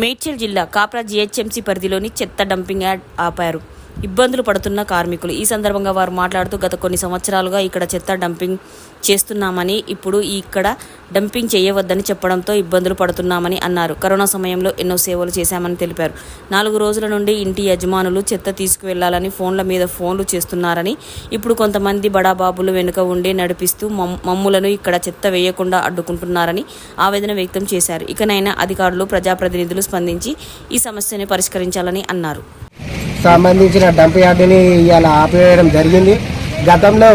మేడ్చల్ జిల్లా కాప్రా జీహెచ్ఎంసీ పరిధిలోని చెత్త డంపింగ్ యార్డ్ ఆపారు. ఇబ్బందులు పడుతున్న కార్మికులు. ఈ సందర్భంగా వారు మాట్లాడుతూ గత కొన్ని సంవత్సరాలుగా ఇక్కడ చెత్త డంపింగ్ చేస్తున్నామని ఇప్పుడు ఇక్కడ డంపింగ్ చేయవద్దని చెప్పడంతో ఇబ్బందులు పడుతున్నామని అన్నారు. కరోనా సమయంలో ఎన్నో సేవలు చేశామని తెలిపారు. నాలుగు రోజుల నుండి ఇంటి యజమానులు చెత్త తీసుకువెళ్ళాలని ఫోన్ల మీద ఫోన్లు చేస్తున్నారని ఇప్పుడు కొంతమంది బడాబాబులు వెనుక ఉండి నడిపిస్తూ మమ్- మమ్ములను ఇక్కడ చెత్త వేయకుండా అడ్డుకుంటున్నారని ఆవేదన వ్యక్తం చేశారు. ఇకనైనా అధికారులు ప్రజాప్రతినిధులు స్పందించి ఈ సమస్యను పరిష్కరించాలని అన్నారు. సంబంధించిన డంప్ యార్డుని ఇవాళ ఆపివేయడం జరిగింది. గతంలో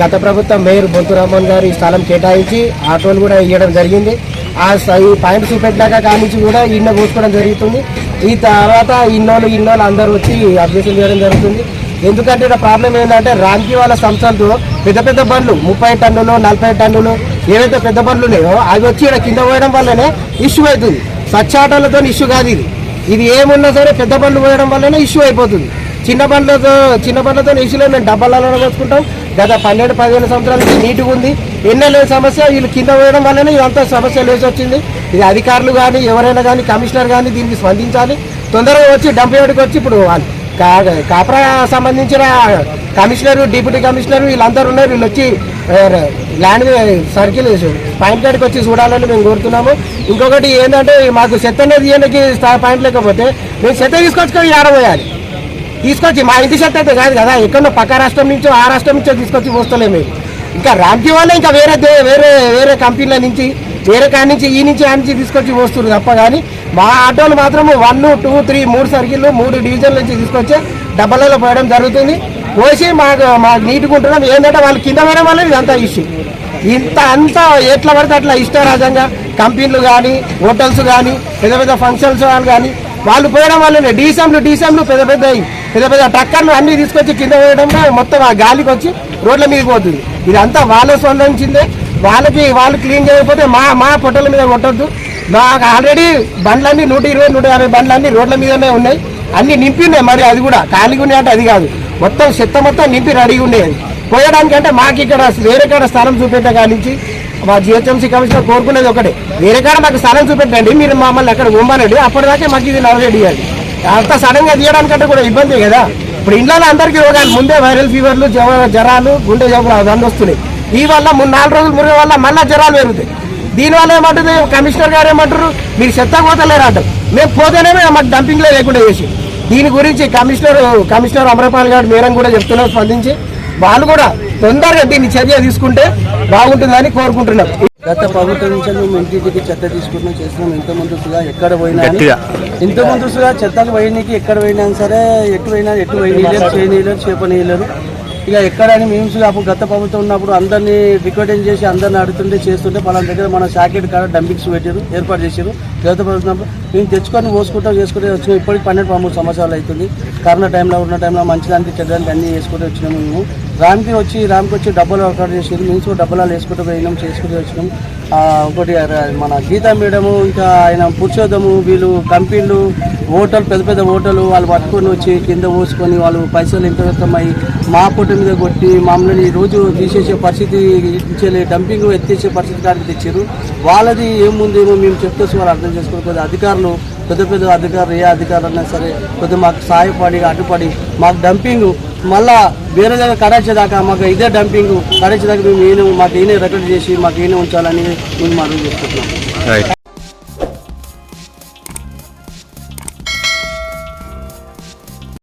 గత ప్రభుత్వం మేయర్ బొంతు రామ్మోహన్ గారు ఈ స్థలం కేటాయించి ఆటోలు కూడా ఇవ్వడం జరిగింది. ఆ ఈ పాయింట్ చూపెట్టాక కానించి కూడా ఇన్న పోసుకోవడం జరుగుతుంది. ఈ తర్వాత ఇన్నోళ్ళు ఇన్నోళ్ళు అందరూ వచ్చి అభ్యర్థులు చేయడం జరుగుతుంది. ఎందుకంటే ప్రాబ్లం ఏంటంటే రాంకీ వాళ్ళ సంస్థలతో పెద్ద పెద్ద బండ్లు ముప్పై టన్నులు నలభై టన్నులు ఏవైతే పెద్ద బండ్లు ఉన్నాయో అవి వచ్చి ఇక్కడ కింద పోయడం వల్లనే ఇష్యూ అవుతుంది. స్వచ్ఛ ఆటోలతో ఇష్యూ కాదు ఇది. ఇది ఏమున్నా సరే పెద్ద బండ్లు పోయడం వల్లనే ఇష్యూ అయిపోతుంది. చిన్న బండ్లతో చిన్న బండ్లతో ఇష్యూలో మేము డబ్బాలలో వేసుకుంటాం గత పన్నెండు పదిహేను సంవత్సరాల నుంచి నీట్గా ఉంది. ఎన్నో లేని సమస్య వీళ్ళు కింద పోయడం వల్లనే ఇదంతా సమస్య లేచి వచ్చింది. ఇది అధికారులు కానీ ఎవరైనా కానీ కమిషనర్ కానీ దీనికి స్పందించాలి. తొందరగా వచ్చి డంప్ యార్డ్కి వచ్చి ఇప్పుడు వాళ్ళు కాపరా సంబంధించిన కమిషనర్ డిప్యూటీ కమిషనర్ వీళ్ళందరూ ఉన్నారు. వీళ్ళు వచ్చి ల్యాండ్ సర్కిల్ పాయింట్ కాడికి వచ్చి చూడాలని మేము కోరుతున్నాము. ఇంకొకటి ఏంటంటే మాకు చెత్త అనేది తీయడానికి పాయింట్ లేకపోతే మేము చెత్త తీసుకొచ్చుకొని ఆడబోయాలి తీసుకొచ్చి మా ఇంటి చెత్త అయితే కాదు కదా ఎక్కడో పక్క రాష్ట్రం నుంచో ఆ రాష్ట్రం నుంచో తీసుకొచ్చి పోస్తలేము. మేము ఇంకా రామ్కి వల్ల ఇంకా వేరే వేరే వేరే కంపెనీల నుంచి వేరే కాడి నుంచి ఈ నుంచి ఆ నుంచి తీసుకొచ్చి పోస్తున్నారు తప్ప కానీ మా ఆటోలు మాత్రం వన్ టూ త్రీ మూడు సర్కిళ్ళు మూడు డివిజన్ల నుంచి తీసుకొచ్చి డబ్బాలలో పోయడం జరుగుతుంది. పోసి మాకు మాకు నీట్గా ఉంటున్నాం ఏంటంటే వాళ్ళు కింద పడడం వల్ల ఇదంతా ఇష్యూ ఇంత అంతా ఎట్లా పడితే అట్లా ఇష్టారాజంగా కంపెనీలు కానీ హోటల్స్ కానీ పెద్ద పెద్ద ఫంక్షన్స్ వాళ్ళు కానీ వాళ్ళు పోయడం వల్లనే డీసెంలు డీసెంలు పెద్ద పెద్ద పెద్ద పెద్ద ట్రక్కర్లు అన్నీ తీసుకొచ్చి కింద పోయడంలో మొత్తం ఆ గాలికి వచ్చి రోడ్ల మీద పోతుంది. ఇదంతా వాళ్ళ సొంతించిందే వాళ్ళకి వాళ్ళు క్లీన్ చేయకపోతే మా మా పొట్టల మీద కొట్టద్దు. మాకు ఆల్రెడీ బండ్లన్నీ నూట ఇరవై నూట యాభై బండ్లన్నీ రోడ్ల మీదనే ఉన్నాయి. అన్ని నింపి ఉన్నాయి మరి అది కూడా. ఖాళీగా ఉన్నాయి అంటే అది కాదు. మొత్తం చెత్త మొత్తం నింపి రెడీగా ఉండేది అది. పోయడానికి అంటే మాకు ఇక్కడ వేరే కాడ స్థలం చూపెట్టే కాడి నుంచి మా జిహెచ్ఎంసీ కమిషనర్ కోరుకునేది ఒకటే. వేరే కాడ మాకు స్థలం చూపెట్టండి. మీరు మమ్మల్ని అక్కడ ఉమ్మనండి అప్పటిదాకే మాకు ఇది నలభై ఇవ్వాలి అంత సడన్గా తీయడానికంటే కూడా ఇబ్బంది కదా. ఇప్పుడు ఇంట్లో అందరికీ రోగాలు. ముందే వైరల్ ఫీవర్లు జ్వరాలు గుండె జబ్బులు అవన్నీ వస్తున్నాయి. ఈ వల్ల మూడు నాలుగు రోజులు మురిగే వల్ల మళ్ళీ జ్వరాలు పెరుగుతాయి. దీనివల్ల ఏమంటుంది? కమిషనర్ గారు ఏమంటారు మీరు చెత్త పోతలేరు అంటారు మేము పోతేనే మాకు డంపింగ్లో లేకుండా చేసి. దీని గురించి కమిషనర్ కమిషనర్ అమరపాల్ గారు మేరం కూడా చెప్తున్నారు స్పందించి. వాళ్ళు కూడా తొందరగా దీన్ని చర్య తీసుకుంటే బాగుంటుందని కోరుకుంటున్నాం గత ప్రభుత్వం నుంచి మేము ఇంటింటికి చెత్త తీసుకుంటున్నాం చేస్తున్నాం. ఇంత ముందుగా ఎక్కడ పోయినా. ఇంత ముందుగా చెత్తకు పోయినకి ఎక్కడ పోయినా సరే ఎటు పోయినా ఎటు పోయినీయలేరు చేయనీయలేరు చేపనీయలేరు ఇక ఎక్కడని మేము అప్పుడు గత ప్రభుత్వం ఉన్నప్పుడు అందరినీ రికార్డింగ్ చేసి అందరిని అడుగుతుంటే చేస్తుంటే పలానా దగ్గర మన షాకెట్ కాడ డంపింగ్స్ పెట్టారు ఏర్పాటు చేశారు. గత ప్రభుత్వం మేము తెచ్చుకొని పోసుకుంటాం చేసుకుంటే వచ్చినాం. ఇప్పటికి పన్నెండు పదమూడు సంవత్సరాలు అవుతుంది. కరోనా టైంలో ఉన్న టైంలో మంచిదానికి చెడ్డానికి అన్నీ వేసుకుంటూ వచ్చినాము మేము. రామ్కి వచ్చి రామ్కి వచ్చి డబ్బులు వర్కౌట్ చేసేది మేము కూడా డబ్బులు వేసుకుంటూ పోయినాం చేసుకుంటూ వచ్చినాం. ఒకటి మన గీతా మేడము ఇంకా ఆయన పురుషోత్తము వీళ్ళు కంపెనీలు హోటల్ పెద్ద పెద్ద హోటల్ వాళ్ళు పట్టుకొని వచ్చి కింద పోసుకొని వాళ్ళు పైసలు ఎంత వ్యక్తమై మా పొట్ట మీద కొట్టి మమ్మల్ని రోజు తీసేసే పరిస్థితి ఇచ్చే డంపింగ్ ఎత్తేసే పరిస్థితి కాడికి తెచ్చారు. వాళ్ళది ఏముందేమో మేము చెప్తే వాళ్ళు అర్థం చేసుకోకపోతే అధికారులు పెద్ద పెద్ద అధికారులు ఏ అధికారులు అయినా సరే కొద్దిగా మాకు సహాయపడి అడ్డుపడి మాకు డంపింగ్ మళ్ళా వేరే దగ్గర కడాచేదాకా మాకు ఇదే డంపింగ్ కడాచేదాకా మేము ఈయన మాకు ఈయన రికార్డ్ చేసి మాకు ఈయన ఉంచాలని మేము మనం చెప్తున్నాం